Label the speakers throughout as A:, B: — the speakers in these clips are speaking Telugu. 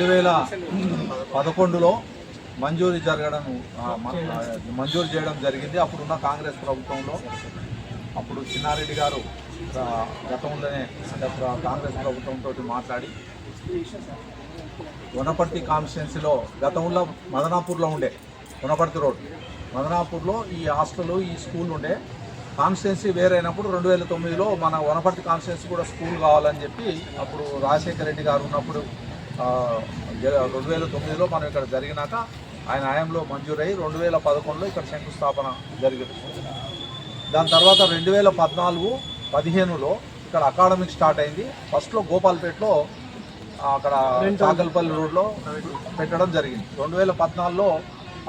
A: రెండు వేల పదకొండులో మంజూరు జరగడం మంజూరు చేయడం జరిగింది. అప్పుడున్న కాంగ్రెస్ ప్రభుత్వంలో అప్పుడు చిన్నారెడ్డి గారు గతంలోనే కాంగ్రెస్ ప్రభుత్వంతో మాట్లాడి వనపర్తి కాన్స్టిట్యున్సీలో గతంలో మదనాపూర్లో ఉండే వనపర్తి రోడ్ మదనాపూర్లో ఈ హాస్టల్ ఈ స్కూల్ ఉండే. కాన్స్టిట్యున్సీ వేరైనప్పుడు రెండు వేల తొమ్మిదిలో మన వనపర్తి కాన్స్టిట్యున్సీ కూడా స్కూల్ కావాలని చెప్పి అప్పుడు రాజశేఖర రెడ్డి గారు ఉన్నప్పుడు రెండు వేల తొమ్మిదిలో మనం ఇక్కడ జరిగినాక ఆయన హయాంలో మంజూరై రెండు వేల పదకొండులో ఇక్కడ శంకుస్థాపన జరిగింది. దాని తర్వాత రెండు వేల పద్నాలుగు పదిహేనులో ఇక్కడ అకాడమిక్ స్టార్ట్ అయింది. ఫస్ట్లో గోపాల్పేటలో అక్కడ చాకల్పల్లి రోడ్లో పెట్టడం జరిగింది. రెండు వేల పద్నాలుగులో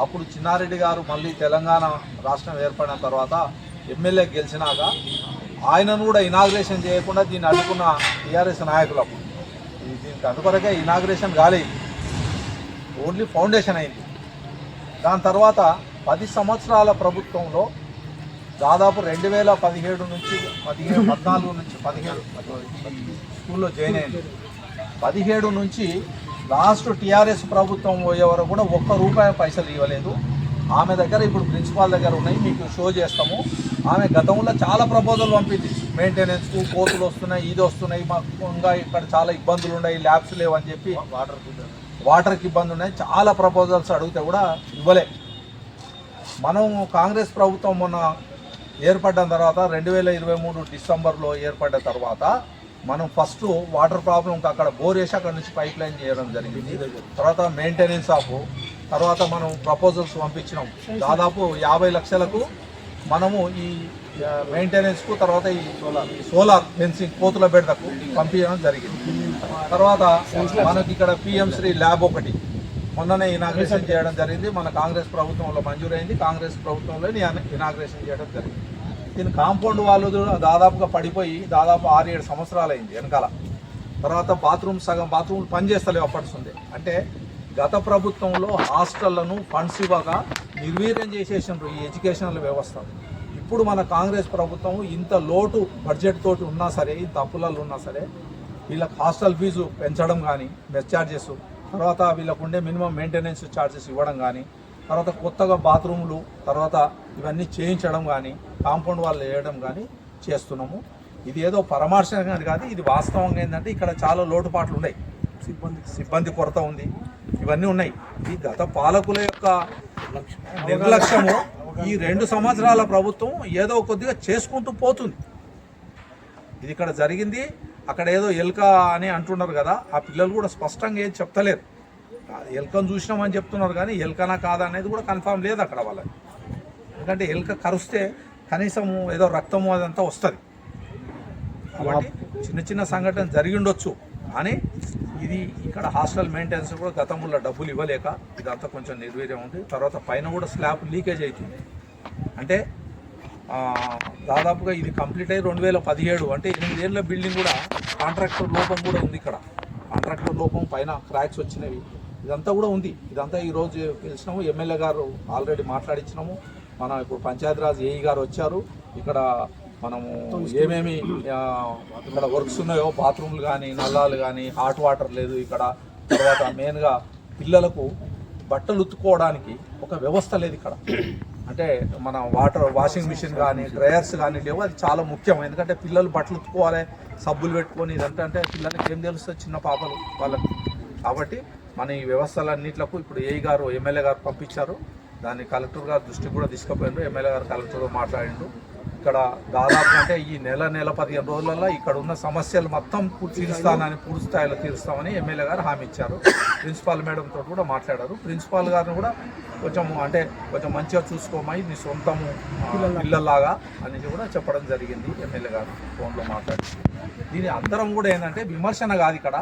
A: అప్పుడు చిన్నారెడ్డి గారు మళ్ళీ తెలంగాణ రాష్ట్రం ఏర్పడిన తర్వాత ఎమ్మెల్యే గెలిచినాక ఆయనను కూడా ఇనాగ్రేషన్ చేయకుండా దీన్ని అడ్డుకున్న టీఆర్ఎస్ నాయకులు అప్పుడు. ఇది దీనికి అందుకొరకే ఇనాగ్రేషన్ కాలేదు ఓన్లీ ఫౌండేషన్ అయింది. దాని తర్వాత పది సంవత్సరాల ప్రభుత్వంలో దాదాపు రెండు వేల పదిహేడు నుంచి పదిహేడు పద్నాలుగు నుంచి పదిహేడు స్కూల్లో జాయిన్ అయింది. పదిహేడు నుంచి లాస్ట్ టీఆర్ఎస్ ప్రభుత్వం పోయే వరకు కూడా ఒక్క రూపాయి పైసలు ఇవ్వలేదు. ఆమె దగ్గర ఇప్పుడు ప్రిన్సిపాల్ దగ్గర ఉన్నాయి మీకు షో చేస్తాము. ఆమె గతంలో చాలా ప్రపోజల్ పంపింది. మెయింటెనెన్స్కు కోతులు వస్తున్నాయి ఇది వస్తున్నాయి మాకు ఇంకా ఇక్కడ చాలా ఇబ్బందులు ఉన్నాయి ల్యాబ్స్ లేవని చెప్పి వాటర్ వాటర్కి ఇబ్బంది ఉన్నాయి. చాలా ప్రపోజల్స్ అడిగితే కూడా ఇవ్వలే. మనం కాంగ్రెస్ ప్రభుత్వం మొన్న ఏర్పడిన తర్వాత రెండు వేల ఇరవై మూడు డిసెంబర్లో ఏర్పడ్డ తర్వాత మనం ఫస్ట్ వాటర్ ప్రాబ్లంకి అక్కడ బోర్ వేసి అక్కడ నుంచి పైప్ లైన్ చేయడం జరిగింది. తర్వాత మెయింటెనెన్స్ ఆఫ్ తర్వాత మనం ప్రపోజల్స్ పంపించినాం. దాదాపు యాభై లక్షలకు మనము ఈ మెయింటెనెన్స్కు తర్వాత ఈ సోలార్ ఫెన్సింగ్ కోతుల బెడదకు పంపించడం జరిగింది. తర్వాత మనకి ఇక్కడ పిఎం శ్రీ ల్యాబ్ ఒకటి మొన్ననే ఇనాగ్రేషన్ చేయడం జరిగింది. మన కాంగ్రెస్ ప్రభుత్వంలో మంజూరైంది. కాంగ్రెస్ ప్రభుత్వంలో ఇనాగ్రేషన్ చేయడం జరిగింది. దీని కాంపౌండ్ వాళ్ళు దాదాపుగా పడిపోయి దాదాపు ఆరు ఏడు సంవత్సరాలు అయింది వెనకాల. తర్వాత బాత్రూమ్ సగం బాత్రూమ్లు పనిచేస్తలేవు అప్పటిస్తుంది అంటే గత ప్రభుత్వంలో హాస్టళ్ళను ఫండ్స్ ఇవ్వగా నిర్వీర్యం చేసేసినారు ఈ ఎడ్యుకేషనల్ వ్యవస్థ. ఇప్పుడు మన కాంగ్రెస్ ప్రభుత్వం ఇంత లోటు బడ్జెట్ తోటి ఉన్నా సరే ఇంత అప్పులలో ఉన్నా సరే వీళ్ళకి హాస్టల్ ఫీజు పెంచడం కానీ మెస్ ఛార్జెస్ తర్వాత వీళ్ళకు ఉండే మినిమం మెయింటెనెన్స్ ఛార్జెస్ ఇవ్వడం కానీ తర్వాత కొత్తగా బాత్రూములు తర్వాత ఇవన్నీ చేయించడం కానీ కాంపౌండ్ వాళ్ళు వేయడం కానీ చేస్తున్నాము. ఇది ఏదో పరామర్శంగా కాదు ఇది వాస్తవంగా ఏంటంటే ఇక్కడ చాలా లోటుపాట్లు ఉన్నాయి. సిబ్బంది సిబ్బంది కొరత ఉంది. ఇవన్నీ ఉన్నాయి. ఈ గత పాలకుల యొక్క నిర్లక్ష్యము ఈ రెండు సంవత్సరాల ప్రభుత్వం ఏదో కొద్దిగా చేసుకుంటూ పోతుంది. ఇది ఇక్కడ జరిగింది. అక్కడ ఏదో ఎల్క అని అంటున్నారు కదా ఆ పిల్లలు కూడా స్పష్టంగా ఏం చెప్తలేరు. ఎలుకను చూసినామని చెప్తున్నారు కానీ ఎల్కనా కాదా అనేది కూడా కన్ఫామ్ లేదు అక్కడ వాళ్ళకి. ఎందుకంటే ఎలుక కరుస్తే కనీసం ఏదో రక్తము అదంతా వస్తుంది. కాబట్టి చిన్న చిన్న సంఘటన జరిగి ఉండొచ్చు. కానీ ఇది ఇక్కడ హాస్టల్ మెయింటెనెన్స్ కూడా గతంలో డబ్బులు ఇవ్వలేక ఇదంతా కొంచెం నిర్వీర్యం ఉంది. తర్వాత పైన కూడా స్లాబ్ లీకేజ్ అవుతుంది అంటే దాదాపుగా ఇది కంప్లీట్ అయ్యి రెండు వేల పదిహేడు అంటే ఎనిమిదేళ్ళ బిల్డింగ్ కూడా కాంట్రాక్టర్ లోపం కూడా ఉంది ఇక్కడ. కాంట్రాక్టర్ లోపం పైన క్రాక్స్ వచ్చినవి. ఇదంతా కూడా ఉంది. ఇదంతా ఈరోజు పిలిచినాము ఎమ్మెల్యే గారు ఆల్రెడీ మాట్లాడించినాము మన ఇప్పుడు పంచాయతీరాజ్ ఏఈ గారు వచ్చారు. ఇక్కడ మనము ఏమేమి ఇక్కడ వర్క్స్ ఉన్నాయో బాత్రూమ్లు కానీ నల్లాలు కానీ హాట్ వాటర్ లేదు ఇక్కడ. తర్వాత మెయిన్గా పిల్లలకు బట్టలు ఉతుక్కోవడానికి ఒక వ్యవస్థ లేదు ఇక్కడ. అంటే మన వాటర్ వాషింగ్ మిషన్ కానీ డ్రయర్స్ కానీ లేవు. అది చాలా ముఖ్యం. ఎందుకంటే పిల్లలు బట్టలు ఉతుక్కోవాలి సబ్బులు పెట్టుకొని ఇదంతా అంటే పిల్లలకి ఏం తెలుస్తుంది? చిన్న పాపలు వాళ్ళకి. కాబట్టి మన ఈ వ్యవస్థలన్నింటిలకు ఇప్పుడు ఏఈ గారు ఎమ్మెల్యే గారు పంపించారు. దాన్ని కలెక్టర్ గారు దృష్టికి కూడా తీసుకుపోయిండ్రు ఎమ్మెల్యే గారు కలెక్టర్ మాట్లాడిండు. ఇక్కడ దాదాపు అంటే ఈ నెల నెల పదిహేను రోజులలో ఇక్కడ ఉన్న సమస్యలు మొత్తం తీరుస్తానని పూర్తి స్థాయిలో తీరుస్తామని ఎమ్మెల్యే గారు హామీ ఇచ్చారు. ప్రిన్సిపాల్ మేడంతో కూడా మాట్లాడారు. ప్రిన్సిపాల్ గారిని కూడా కొంచెం అంటే కొంచెం మంచిగా చూసుకోమని నీ సొంతము పిల్లల్లాగా అని కూడా చెప్పడం జరిగింది ఎమ్మెల్యే గారు ఫోన్లో మాట్లాడి దీని అందరం కూడా ఏంటంటే విమర్శన కాదు ఇక్కడ.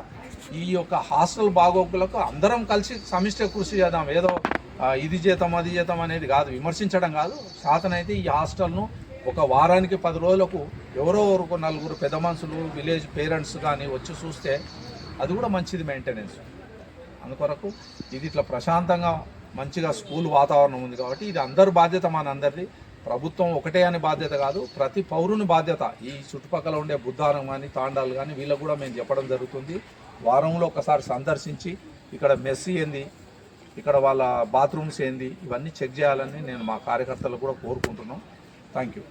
A: ఈ యొక్క హాస్టల్ బాగోగులకు అందరం కలిసి సమిష్ట కృషి చేద్దాం. ఏదో ఇది చేద్దాం అది చేద్దాం అనేది కాదు. విమర్శించడం కాదు. శాతనైతే ఈ హాస్టల్ను ఒక వారానికి పది రోజులకు ఎవరో ఒక నలుగురు పెద్ద మనుషులు విలేజ్ పేరెంట్స్ కానీ వచ్చి చూస్తే అది కూడా మంచిది మెయింటెనెన్స్ అందుకొరకు ఇది ఇట్లా ప్రశాంతంగా మంచిగా స్కూల్ వాతావరణం ఉంది కాబట్టి ఇది అందరి బాధ్యత మనందరిది. ప్రభుత్వం ఒకటే అని బాధ్యత కాదు ప్రతి పౌరుని బాధ్యత. ఈ చుట్టుపక్కల ఉండే బుద్ధారం కానీ తాండాలు కానీ వీళ్ళకు కూడా మేము చెప్పడం జరుగుతుంది. వారంలో ఒకసారి సందర్శించి ఇక్కడ మెస్ ఏంది ఇక్కడ వాళ్ళ బాత్రూమ్స్ ఏంది ఇవన్నీ చెక్ చేయాలని నేను మా కార్యకర్తలు కూడా కోరుకుంటున్నాం. Thank you.